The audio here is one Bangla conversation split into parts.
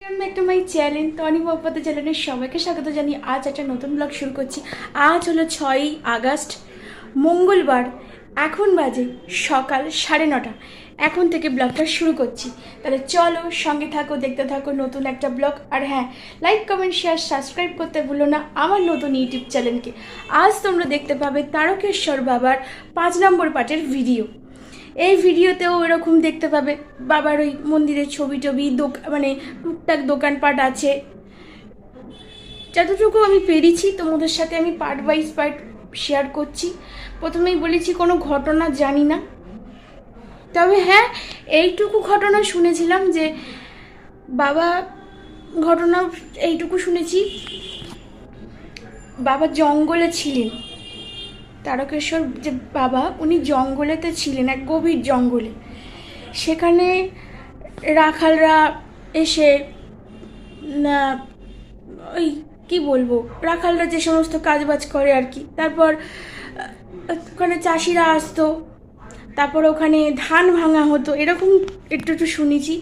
Back to my channel Tony Mohabbat চ্যানেলের সবাইকে স্বাগত জানিয়ে আজ একটা নতুন ব্লগ শুরু করছি। আজ হলো ছয়ই আগস্ট, মঙ্গলবার। এখন বাজে সকাল সাড়ে নটা। এখন থেকে ব্লগটা শুরু করছি। তাহলে চলো সঙ্গে থাকো, দেখতে থাকো নতুন একটা ব্লগ আর হ্যাঁ লাইক কমেন্ট শেয়ার সাবস্ক্রাইব করতে ভুলো না আমার নতুন ইউটিউব চ্যানেলকে আজ তোমরা দেখতে পাবে তারকেশ্বর বাবার পাঁচ নম্বর পার্টের ভিডিও এই ভিডিওতেও এরকম দেখতে পাবে। বাবার ওই মন্দিরের ছবি টবি, দোক মানে টুকটাক দোকানপাট আছে। যতটুকু আমি পেরেছি, তোমাদের সাথে আমি পার্ট ওয়াইজ পার্ট শেয়ার করছি। প্রথমেই বলেছি, কোনো ঘটনা জানি না। তবে হ্যাঁ এইটুকু ঘটনা শুনেছিলাম যে, বাবা ঘটনা এইটুকু শুনেছি, বাবা জঙ্গলে ছিলেন। তারকেশ্বর যে বাবা, উনি জঙ্গলেতে ছিলেন, এক গভীর জঙ্গলে। সেখানে রাখালরা এসে ওই কি বলব, রাখালরা যে সমস্ত কাজবাজ করে আর কি। তারপর ওখানে চাষিরা আসতো, তারপর ওখানে ধান ভাঙা হতো, এরকম একটু একটু শুনেছি।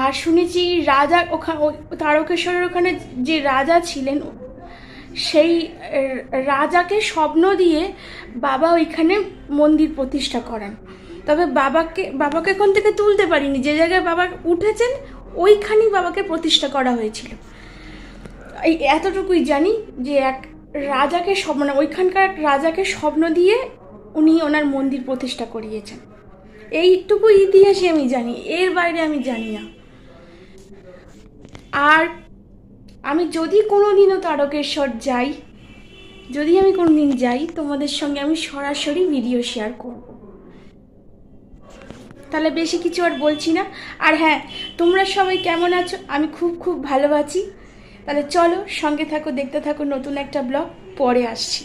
আর শুনেছি রাজা ওখানে তারকেশ্বরের ওখানে যে রাজা ছিলেন সেই রাজাকে স্বপ্ন দিয়ে বাবা ওইখানে মন্দির প্রতিষ্ঠা করেন। তবে বাবাকে বাবাকে এখন থেকে তুলতে পারিনি। যে জায়গায় বাবা উঠেছেন, ওইখানেই বাবাকে প্রতিষ্ঠা করা হয়েছিল। এই এতটুকুই জানি যে এক রাজাকে স্বপ্ন, ওইখানকার এক রাজাকে স্বপ্ন দিয়ে উনি ওনার মন্দির প্রতিষ্ঠা করিয়েছেন। এইটুকু ইতিহাসই আমি জানি, এর বাইরে আমি জানি না। আর আমি যদি কোনো দিনও তারকেশ্বর যাই, যদি আমি কোনো দিন যাই, তোমাদের সঙ্গে আমি সরাসরি ভিডিও শেয়ার করব। তাহলে বেশি কিছু আর বলছি না। আর হ্যাঁ তোমরা সবাই কেমন আছো? আমি খুব খুব ভালো আছি। তাহলে চলো সঙ্গে থাকো, দেখতে থাকো নতুন একটা ব্লগ, পরে আসছি।